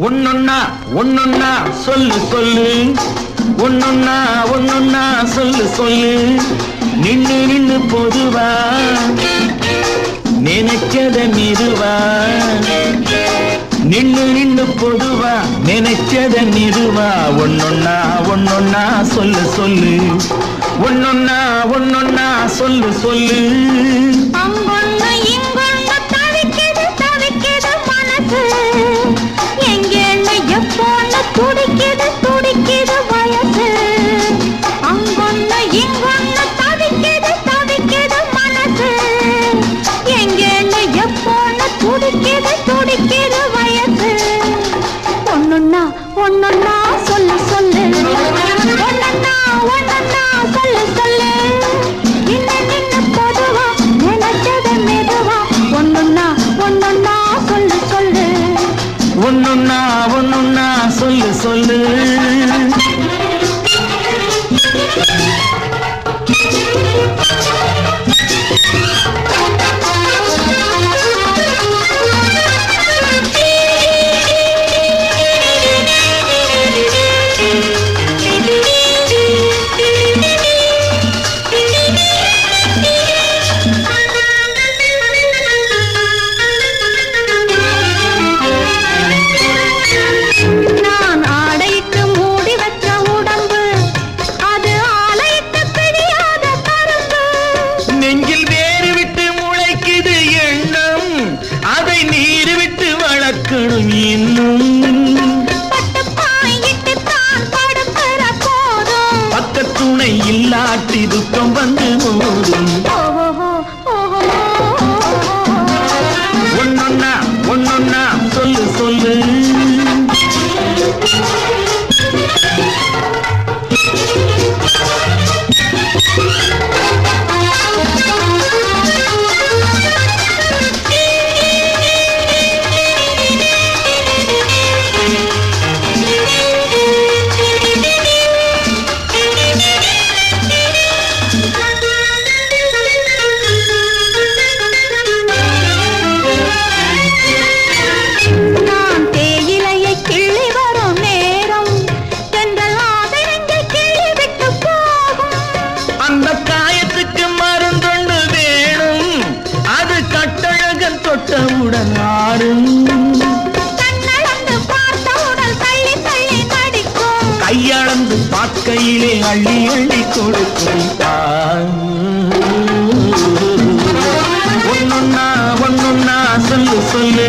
ஒன்னொன்னா ஒன்னொன்னா சொல்லு சொல்லு. ஒன்னொன்னா ஒன்னொன்னா சொல்லு சொல்லு. நின்னு நின்னு பொதுவா? நினைச்சத நிறுவா நின்னு நின்னு பொதுவா? நினைச்சத நிறுவா ஒன்னொன்னா ஒன்னொன்னா சொல்லு சொல்லு. ஒன்னொன்னா ஒன்னொன்னா சொல்லு சொல்லு. ஒன்னொன்னா சொல்லு சொல்லு. ஒன்னொன்னா ஒன்னொன்னா சொல்லு சொல்லு. நின்னு நின்னு பொதுவா நினைச்சத மெதுவா? ஒன்னொன்னா ஒன்னொன்னா சொல்லு சொல்லு. வளர்க்கணும் இன்னும். பக்கத்துணை இல்லாட்டி துக்கம் வந்து மூடும் அந்த காயத்துக்கு மருந்தொண்டு வேணும். அது கட்டழகன் தொட்டவுடன் ஆறும் கையளந்து பார்க்கையிலே அள்ளி அள்ளி கொடுக்கும் ஒன்னொன்னா ஒன்னொன்னா சொல்லு சொல்லு.